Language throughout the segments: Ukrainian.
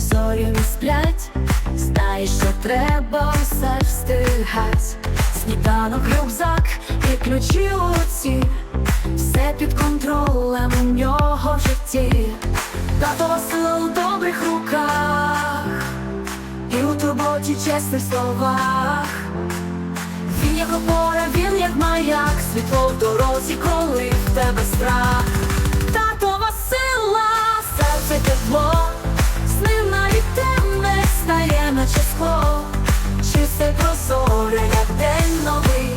зорі не сплять, знаєш, що треба все встигать. Сніданок, рюкзак і ключі у руці, все під контролем у нього в житті, татова сила у добрих руках, і у турботі чесних словах. Він як опора, він як маяк, світло в дорозі, стає. Чисте прозоре, як день новий.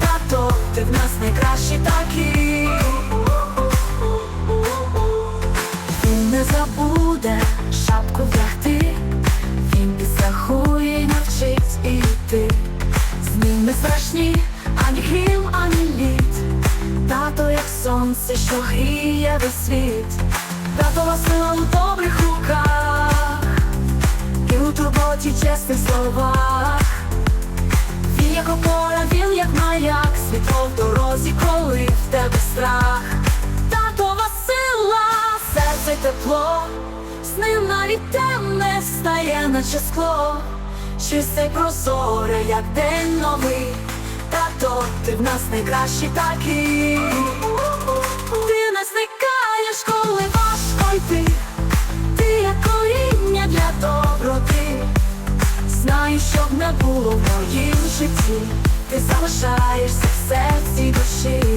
Тато, ти в нас найкращий такий. Він не забуде шапку вдягти, він підстрахує і навчить іти. З ним не страшні ані грім, ані лід. Тато, як сонце, що гріє весь світ. У турботі чесних словах. Він як опора, він як маяк, світло в дорозі, коли в тебе страх. Татова сила, серце тепло, з ним навіть темне стає, наче скло. Чисте й прозоре, як день новий. Тато, ти в нас найкращий такий. Було моїм житті. Ти залишаєшся в серці душі.